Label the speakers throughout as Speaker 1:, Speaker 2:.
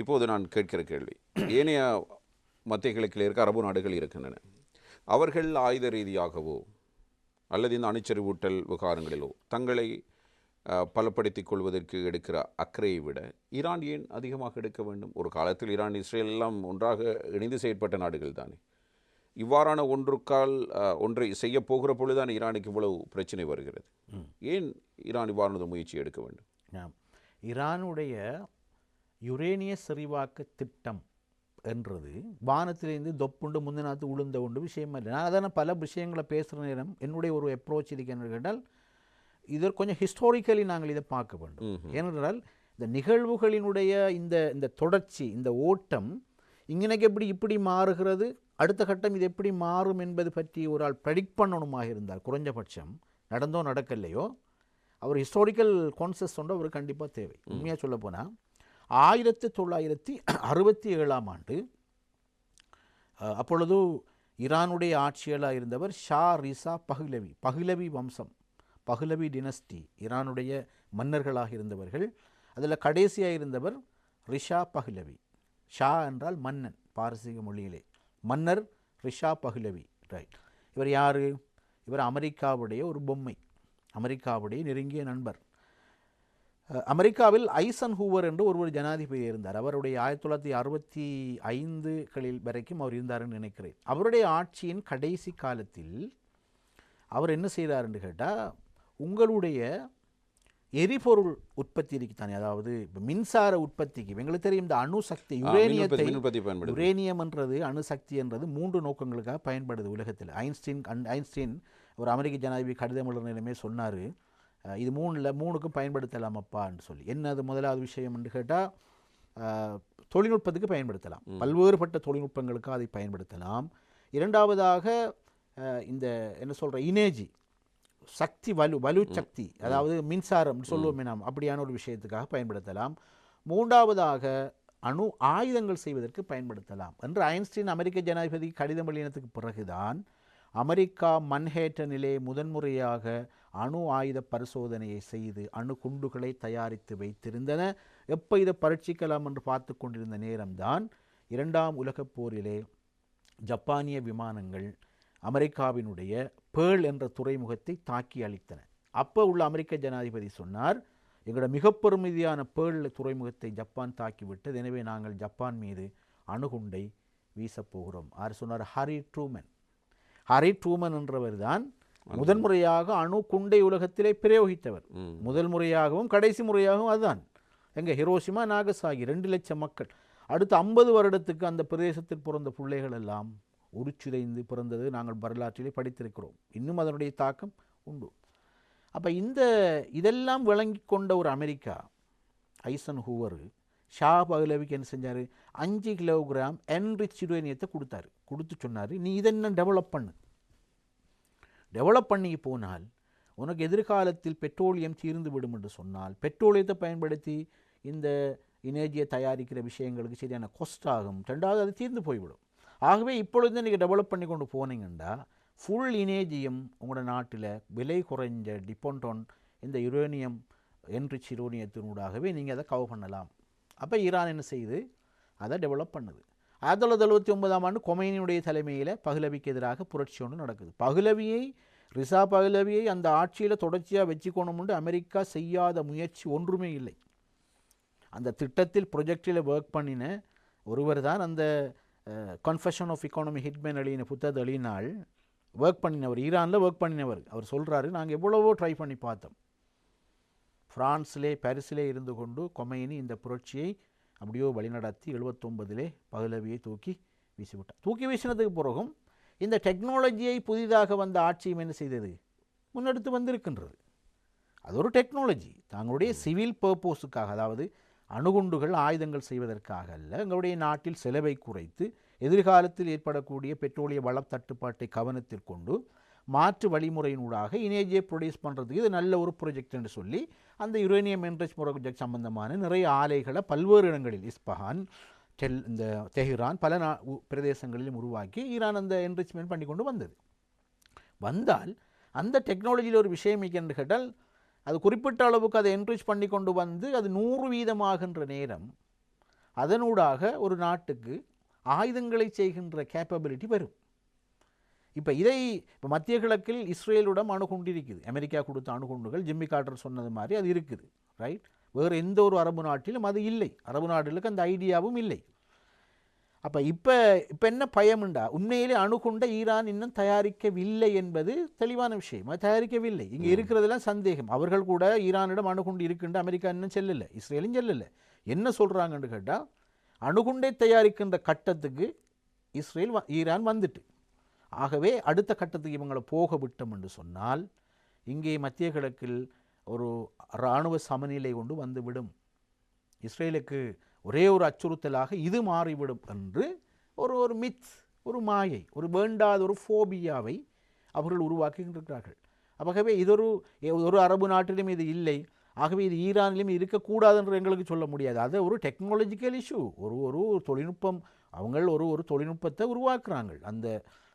Speaker 1: இப்போது நான் கேட்கிற கேள்வி. ஏனைய மத்திய கிழக்கில் இருக்க அரபு நாடுகள் இருக்கின்றன. அவர்கள் ஆயுத ரீதியாகவோ அல்லது இந்த அணுச்சரிவூட்டல் விவகாரங்களிலோ தங்களை பலப்படுத்திக் கொள்வதற்கு எடுக்கிற அக்கறையை விட ஈரான் ஏன் அதிகமாக எடுக்க வேண்டும்? ஒரு காலத்தில் ஈரான் இஸ்ரேல் எல்லாம் ஒன்றாக இணைந்து செயற்பட்ட நாடுகள் தானே. இவ்வாறான ஒன்றுக்கால் ஒன்றை செய்ய போகிற பொழுதுதான் ஈரானுக்கு இவ்வளவு பிரச்சனை வருகிறது. ஏன் ஈரான் இவ்வாறானது முயற்சி எடுக்க வேண்டும்.
Speaker 2: ஈரானுடைய யுரேனிய செறிவாக்க திட்டம் என்றது. வானத்திலிருந்து தொப்புண்டு முந்தினாத்து உளுந்த உண்டு விஷயம் இல்லை நான் அதான பல விஷயங்களை பேசுகிற நேரம் என்னுடைய ஒரு அப்ரோச் இதுக்கு என்ன கேட்டால் இது கொஞ்சம் ஹிஸ்டாரிக்கலி நாங்கள் இதை பார்க்க வேண்டும். ஏனென்றால் இந்த நிகழ்வுகளினுடைய இந்த இந்த தொடர்ச்சி இந்த ஓட்டம் இங்கனைக்கு எப்படி இப்படி மாறுகிறது அடுத்த கட்டம் இது எப்படி மாறும் என்பது பற்றி ஒரு ஆள் ப்ரெடிக்ட் பண்ணணுமாக இருந்தால் குறைஞ்சபட்சம் நடந்தோ நடக்கலையோ அவர் ஹிஸ்டாரிக்கல் கான்செஸ்ட் ஒன்று அவர் கண்டிப்பாக தேவை. உண்மையாக சொல்ல போனால் ஆயிரத்தி தொள்ளாயிரத்தி அறுபத்தி ஏழாம் ஆண்டு அப்பொழுது ஈரானுடைய ஆட்சியாளராக இருந்தவர் ஷா ரிசா பஹ்லவி பஹ்லவி வம்சம் பஹ்லவி டினஸ்டி ஈரானுடைய மன்னர்களாக இருந்தவர்கள். அதில் கடைசியாக இருந்தவர் ரிஷா பஹ்லவி. ஷா என்றால் மன்னன் பாரசீக மொழியிலே. மன்னர் ரிஷா பஹ்லவி ரைட் இவர் யார்? இவர் அமெரிக்காவுடைய ஒரு பொம்மை அமெரிக்காவுடைய நெருங்கிய நண்பர். அமெரிக்காவில் ஐசன் ஹூவர் என்று ஒருவர் ஜனாதிபதி இருந்தார். அவருடைய ஆயிரத்தி தொள்ளாயிரத்தி அறுபத்தி ஐந்துகளில் வரைக்கும் அவர் இருந்தாருன்னு நினைக்கிறேன். அவருடைய ஆட்சியின் கடைசி காலத்தில் அவர் என்ன செய்கிறார் என்று கேட்டால் உங்களுடைய எரிபொருள் உற்பத்தி இருக்குத்தானே அதாவது மின்சார உற்பத்திக்கு எங்களுக்கு தெரியும் இந்த அணுசக்தி யுரேனியத்தை யுரேனியம் என்றது அணுசக்தி என்றது மூன்று நோக்கங்களுக்காக பயன்படுது உலகத்தில். ஐன்ஸ்டீன் ஐன்ஸ்டீன் ஒரு அமெரிக்க ஜனாதிபதி கடிதம் நிலைமே சொன்னார் இது மூணில் மூணுக்கும் பயன்படுத்தலாமப்பான்னு சொல்லி. என்ன அது முதலாவது விஷயம் என்று கேட்டால் தொழில்நுட்பத்துக்கு பயன்படுத்தலாம். பல்வேறுபட்ட தொழில்நுட்பங்களுக்கு அதை பயன்படுத்தலாம். இரண்டாவதாக இந்த என்ன சொல்கிற இனேஜி சக்தி வலு வலு சக்தி அதாவது மின்சாரம் சொல்லுவோமே நாம் அப்படியான ஒரு விஷயத்துக்காக பயன்படுத்தலாம். மூன்றாவதாக அணு ஆயுதங்கள் செய்வதற்கு பயன்படுத்தலாம் என்று ஐன்ஸ்டீன் அமெரிக்க ஜனாதிபதி கடிதம் எழுதினதுக்கு பிறகுதான் அமெரிக்கா மன்ஹேட்டனிலே முதன்முறையாக அணு ஆயுத பரிசோதனையை செய்து அணு குண்டுகளை தயாரித்து வைத்திருந்தன. எப்போ இதை பரீட்சிக்கலாம் என்று பார்த்து கொண்டிருந்த நேரம்தான் இரண்டாம் உலகப் போரிலே ஜப்பானிய விமானங்கள் அமெரிக்காவினுடைய பேர்ல் என்ற துறைமுகத்தை தாக்கி அழித்தன. அப்போ உள்ள அமெரிக்க ஜனாதிபதி சொன்னார் எங்களோட மிக பெருமதியான பேர்ல் துறைமுகத்தை ஜப்பான் தாக்கிவிட்டது. எனவே நாங்கள் ஜப்பான் மீது அணுகுண்டை வீசப்போகிறோம் அவர் ஆர் சொன்னார் ஹரி ட்ரூமன். ஹரி ட்ரூமன் என்றவர் தான் முதன்முறையாக அணு குண்டை உலகத்திலே பிரயோகித்தவர். முதல் முறையாகவும் கடைசி முறையாகவும் அதுதான். எங்க ஹிரோஷிமா நாகசாகி ரெண்டு லட்சம் மக்கள். அடுத்த ஐம்பது வருடத்துக்கு அந்த பிரதேசத்தில் பிறந்த பிள்ளைகள் எல்லாம் உருச்சிதைந்து பிறந்தது நாங்கள் வரலாற்றிலே படித்திருக்கிறோம். இன்னும் அதனுடைய தாக்கம் உண்டு. அப்போ இந்த இதெல்லாம் விளங்கி கொண்ட ஒரு அமெரிக்கா ஐசன் ஹூவர் ஷா பகலவிக்கு என்ன செஞ்சார்? அஞ்சு கிலோகிராம் என்ரிச் யுரேனியத்தை கொடுத்தாரு. கொடுத்து சொன்னார் நீ இதென்ன டெவலப் பண்ணு? டெவலப் பண்ணி போனால் உனக்கு எதிர்காலத்தில் பெட்ரோலியம் தீர்ந்து விடும் என்று சொன்னால் பெட்ரோலியத்தை பயன்படுத்தி இந்த எனர்ஜியை தயாரிக்கிற விஷயங்களுக்கு சரியான கொஸ்ட் ஆகும். ரெண்டாவது அது தீர்ந்து போய்விடும். ஆகவே இப்பொழுது நீங்கள் டெவலப் பண்ணி கொண்டு போனீங்கன்னா ஃபுல் இனேஜியம் உங்களோட நாட்டில் விலை குறைஞ்ச டிபெண்ட் ஆன் இந்த யுரேனியம் என்ரிச் யுரேனியத்தினூடாகவே நீங்கள் அதை கவர் பண்ணலாம். அப்போ ஈரான் என்ன செய்யுது அதை டெவலப் பண்ணுது. ஆயிரத்தி தொள்ளாயிரத்தி எழுபத்தி ஒன்பதாம் ஆண்டு கொமைனியுடைய தலைமையில் பகுலவிக்கு எதிராக புரட்சி ஒன்று நடக்குது. பகுலவியை ரிசா பகலவியை அந்த ஆட்சியில் தொடர்ச்சியாக வச்சுக்கணும்னு அமெரிக்கா செய்யாத முயற்சி ஒன்றுமே இல்லை. அந்த திட்டத்தில் ப்ரொஜெக்டில் ஒர்க் பண்ணின ஒருவர் தான் அந்த கன்ஃபெஷன் ஆஃப் இக்கானமி ஹிட்மேன் அழியின புத்தகத்தை அழியினால் ஒர்க் பண்ணினவர் ஈரானில் ஒர்க் பண்ணினவர். அவர் சொல்கிறாரு நாங்கள் எவ்வளவோ ட்ரை பண்ணி பார்த்தோம். ஃப்ரான்ஸிலே பாரிஸிலே இருந்து கொண்டு கொமையினி இந்த புரட்சியை அப்படியோ வழிநடத்தி எழுபத்தொன்பதிலே பகலவியை தூக்கி வீசிவிட்டார். தூக்கி வீசினதுக்கு பிறகும் இந்த டெக்னாலஜியை புதிதாக வந்த ஆட்சியும் என்ன செய்தது? முன்னெடுத்து வந்திருக்கின்றது. அது ஒரு டெக்னாலஜி தங்களுடைய சிவில் பர்போஸுக்காக அதாவது அணுகுண்டுகள் ஆயுதங்கள் செய்வதற்காக அல்ல எங்களுடைய நாட்டில் செலவை குறைத்து எதிர்காலத்தில் ஏற்படக்கூடிய பெட்ரோலிய வள தட்டுப்பாட்டை கவனத்தில் கொண்டு மாற்று வழிமுறையினூடாக இனேஜியை ப்ரொடியூஸ் பண்ணுறதுக்கு இது நல்ல ஒரு ப்ரொஜெக்ட் என்று சொல்லி அந்த யுரேனியம் என்ரிச் ப்ரொஜெக்ட் சம்பந்தமான நிறைய ஆலைகளை பல்வேறு இடங்களில் இஸ்பஹான் டெல் இந்த தெஹ்ரான் பல நா உ- பிரதேசங்களிலும் உருவாக்கி ஈரான் அந்த என்ரிச்மெண்ட் பண்ணி கொண்டு வந்தது. வந்தால் அந்த டெக்னாலஜியில் ஒரு விஷயம் என்று கேட்டால் அது குறிப்பிட்ட அளவுக்கு அதை என்ரிச் பண்ணி கொண்டு வந்து அது நூறு வீதமாகின்ற நேரம் அதனூடாக ஒரு நாட்டுக்கு ஆயுதங்களை செய்கின்ற கேப்பபிலிட்டி வரும் இப்போ இதை இப்போ மத்திய கிழக்கில் இஸ்ரேலுடன் அணுகுண்டு இருக்குது அமெரிக்கா கொடுத்த அணுகுண்டுகள் ஜிம்மி கார்டர் சொன்னது மாதிரி அது இருக்குது ரைட் வேறு எந்த ஒரு அரபு நாட்டிலும் அது இல்லை. அரபு நாடுகளுக்கு அந்த ஐடியாவும் இல்லை. அப்போ இப்போ இப்போ என்ன பயமுண்டா? உண்மையிலே அணுகுண்டை ஈரான் இன்னும் தயாரிக்கவில்லை என்பது தெளிவான விஷயம். அது தயாரிக்கவில்லை. இங்கே இருக்கிறதெல்லாம் சந்தேகம். அவர்கள் கூட ஈரானிடம் அணுகுண்டு இருக்குன்னு அமெரிக்கா இன்னும் செல்லலை. இஸ்ரேலும் செல்லலை. என்ன சொல்கிறாங்கன்னு கேட்டால் அணுகுண்டை தயாரிக்கின்ற கட்டத்துக்கு இஸ்ரேல் ஈரான் வந்துட்டு. ஆகவே அடுத்த கட்டத்துக்கு இவங்களை போக விட்டோம் என்று சொன்னால் இங்கே மத்திய கிழக்கில் ஒரு இராணுவ சமநிலை கொண்டு வந்துவிடும். இஸ்ரேலுக்கு ஒரே ஒரு அச்சுறுத்தலாக இது மாறிவிடும் என்று ஒரு ஒரு மித் ஒரு மாயை ஒரு வேண்டாத ஒரு ஃபோபியாவை அவர்கள் உருவாக்குகின்றார்கள். ஆகவே இதொரு ஒரு அரபு நாட்டிலும் இது இல்லை. ஆகவே இது ஈரானிலும் இருக்கக்கூடாது என்று எங்களுக்கு சொல்ல முடியாது. அது ஒரு டெக்னாலஜிக்கல் இஷ்யூ ஒரு ஒரு தொழில்நுட்பம் அவங்கள் ஒரு ஒரு தொழில்நுட்பத்தை உருவாக்குறாங்க. அந்த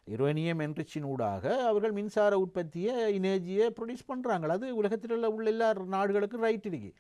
Speaker 2: யுரேனியம் என்ரிச்சினூடாக அவர்கள் மின்சார உற்பத்தியை எனர்ஜியை ப்ரொடியூஸ் பண்ணுறாங்க அது உலகத்தில் உள்ள எல்லா நாடுகளுக்கும் ரைட் இருக்குது